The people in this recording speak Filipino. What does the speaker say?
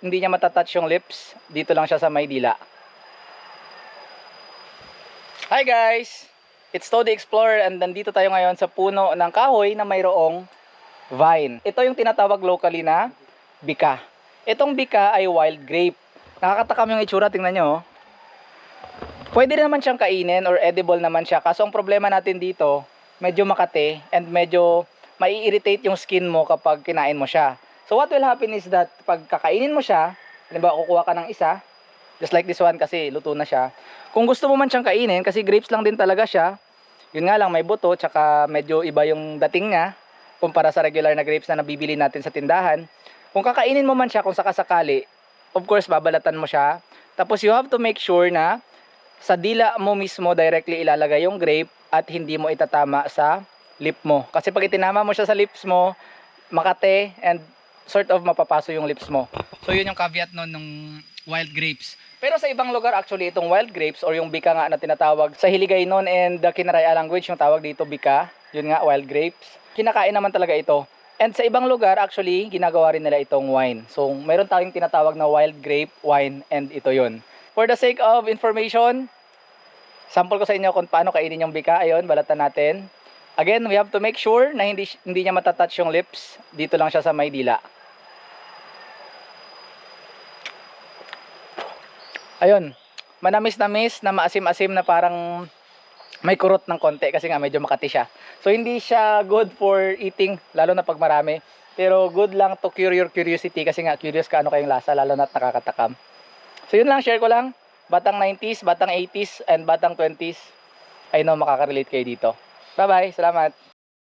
hindi niya matatouch yung lips. Dito lang siya sa may dila. Hi guys! It's the Explorer and nandito tayo ngayon sa puno ng kahoy na mayroong vine. Ito yung tinatawag locally na bika. Itong bika ay wild grape. Nakakatakam yung itsura, tingnan nyo. oh. Pwede rin naman siyang kainin or edible naman siya. Kaso ang problema natin dito, medyo makate and medyo mai-irritate yung skin mo kapag kinain mo siya. So what will happen is that pag kakainin mo siya, halimbawa kukuha ka ng isa, just like this one kasi luto na siya. Kung gusto mo man siyang kainin, kasi grapes lang din talaga siya, yun nga lang may buto, tsaka medyo iba yung dating niya, kumpara sa regular na grapes na nabibili natin sa tindahan. Kung kakainin mo man siya, kung sakasakali, of course, babalatan mo siya. Tapos you have to make sure na sa dila mo mismo directly ilalagay yung grape at hindi mo itatama sa lip mo. Kasi pag itinama mo siya sa lips mo, makate and sort of mapapaso yung lips mo. So yun yung caveat nun ng wild grapes. Pero sa ibang lugar actually itong wild grapes or yung bika nga na tinatawag sa Hiligay nun and the Kinaraya language yung tawag dito bika, yun nga wild grapes. Kinakain naman talaga ito. And sa ibang lugar actually ginagawa rin nila itong wine. So mayroon tayong tinatawag na wild grape wine and ito yun. For the sake of information, sample ko sa inyo kung paano kainin yung bika. Ayun, balatan natin. Again, we have to make sure na hindi hindi niya matatouch yung lips. Dito lang siya sa may dila. Ayun, manamis-namis na maasim-asim na parang may kurot ng konti kasi nga medyo makati siya. So hindi siya good for eating lalo na pag marami. Pero good lang to cure your curiosity kasi nga curious ka ano kayong lasa lalo na nakakatakam. So yun lang, share ko lang. Batang 90s, batang 80s, and batang 20s. I know makaka-relate kayo dito. Bye-bye, salamat.